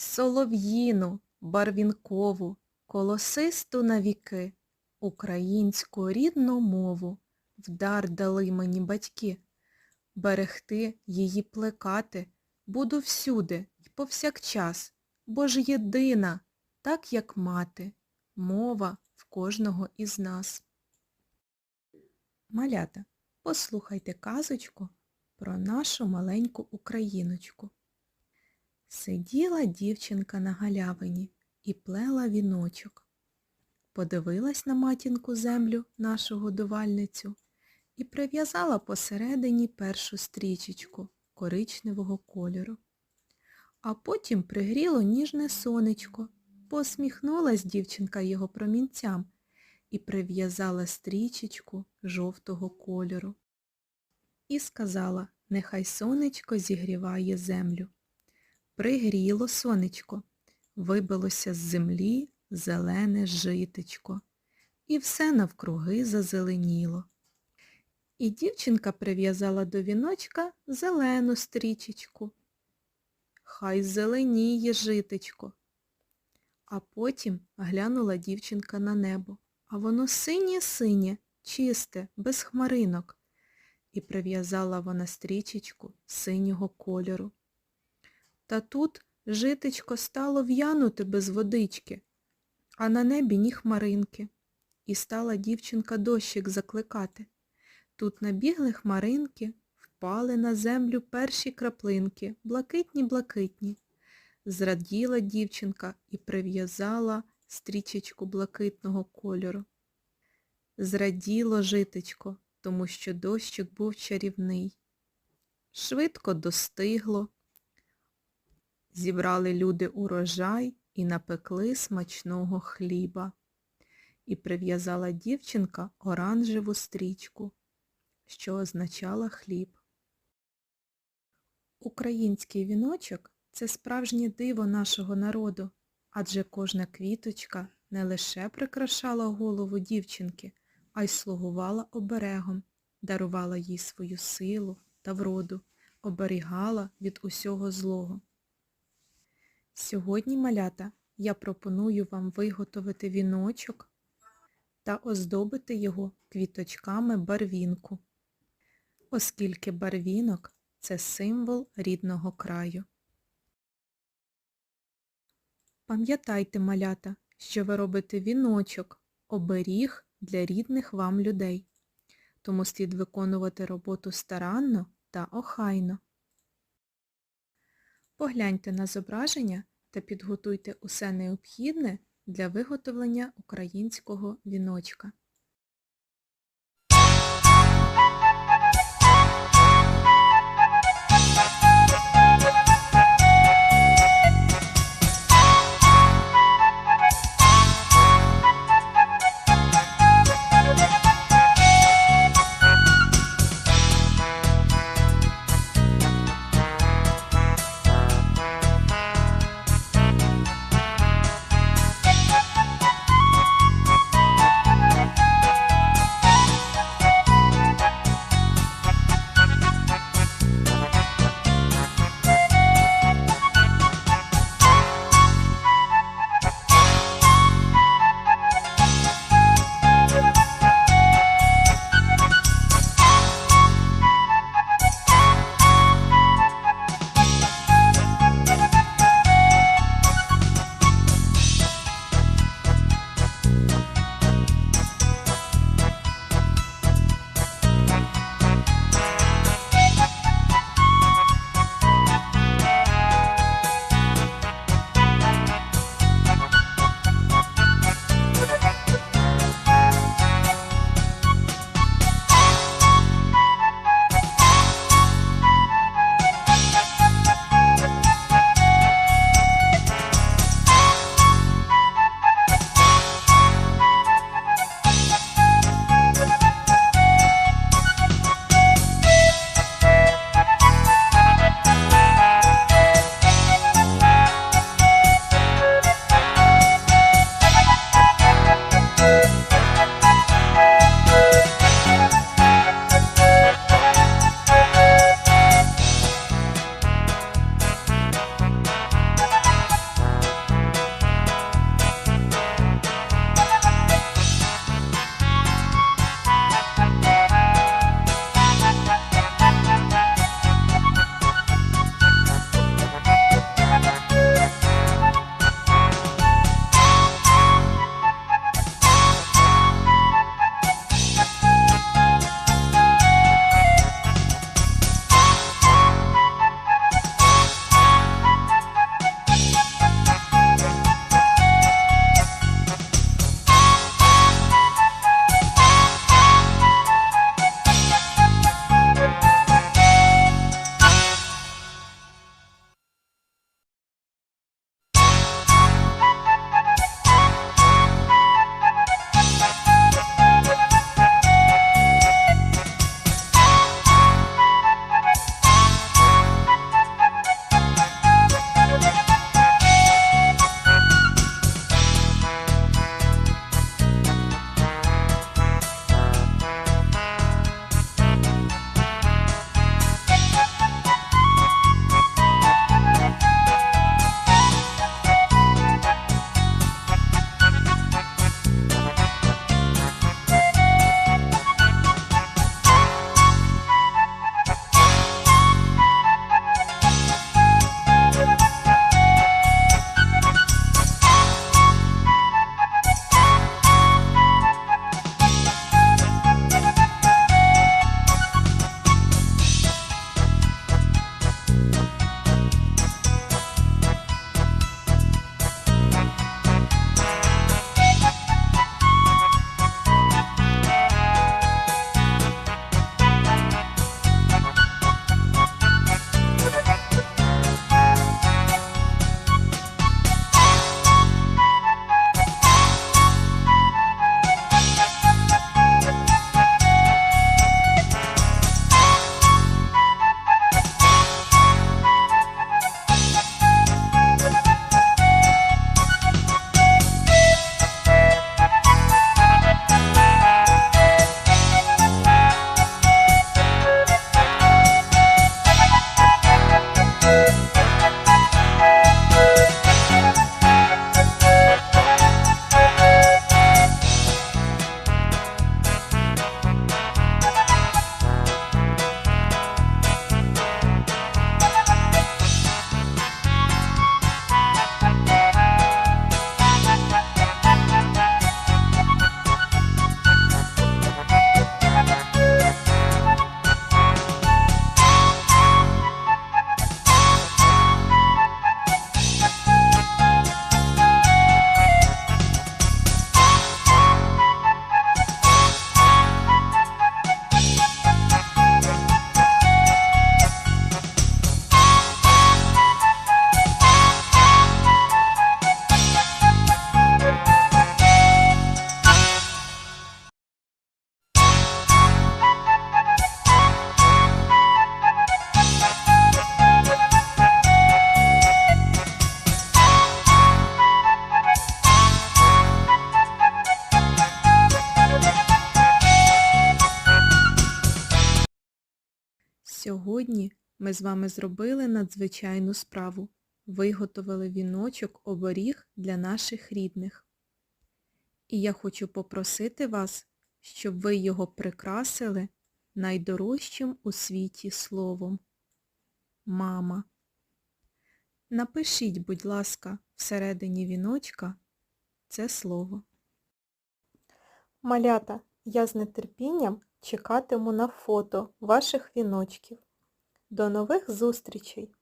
солов'їну, барвінкову, колосисту навіки, українську рідну мову вдар дали мені батьки. Берегти її плекати буду всюди й повсякчас, бо ж єдина, так як мати, мова в кожного із нас. Малята, послухайте казочку про нашу маленьку україночку. Сиділа дівчинка на галявині і плела віночок. Подивилась на матінку землю, нашу годувальницю, і прив'язала посередині першу стрічечку коричневого кольору. А потім пригріло ніжне сонечко, посміхнулась дівчинка його промінцям і прив'язала стрічечку жовтого кольору. І сказала, нехай сонечко зігріває землю. Пригріло сонечко, вибилося з землі зелене житечко, і все навкруги зазеленіло. І дівчинка прив'язала до віночка зелену стрічечку. Хай зеленіє житечко. А потім глянула дівчинка на небо, а воно синє-синє, чисте, без хмаринок. І прив'язала вона стрічечку синього кольору. Та тут житечко стало в'янути без водички, а на небі ні хмаринки. І стала дівчинка дощик закликати. Тут набігли хмаринки, впали на землю перші краплинки, блакитні-блакитні. Зраділа дівчинка і прив'язала стрічечку блакитного кольору. Зраділо житечко, тому що дощик був чарівний. Швидко достигло. Зібрали люди урожай і напекли смачного хліба. І прив'язала дівчинка оранжеву стрічку, що означала хліб. Український віночок – це справжнє диво нашого народу, адже кожна квіточка не лише прикрашала голову дівчинки, а й слугувала оберегом, дарувала їй свою силу та вроду, оберігала від усього злого. Сьогодні, малята, я пропоную вам виготовити віночок та оздобити його квіточками барвінку, оскільки барвінок – це символ рідного краю. Пам'ятайте, малята, що ви робите віночок, оберіг для рідних вам людей, тому слід виконувати роботу старанно та охайно. Погляньте на зображення та підготуйте усе необхідне для виготовлення українського віночка. Сьогодні ми з вами зробили надзвичайну справу. Виготовили віночок оберіг для наших рідних. І я хочу попросити вас, щоб ви його прикрасили найдорожчим у світі словом. Мама. Напишіть, будь ласка, всередині віночка це слово. Малята, я з нетерпінням чекатиму на фото ваших віночків. До нових зустрічей!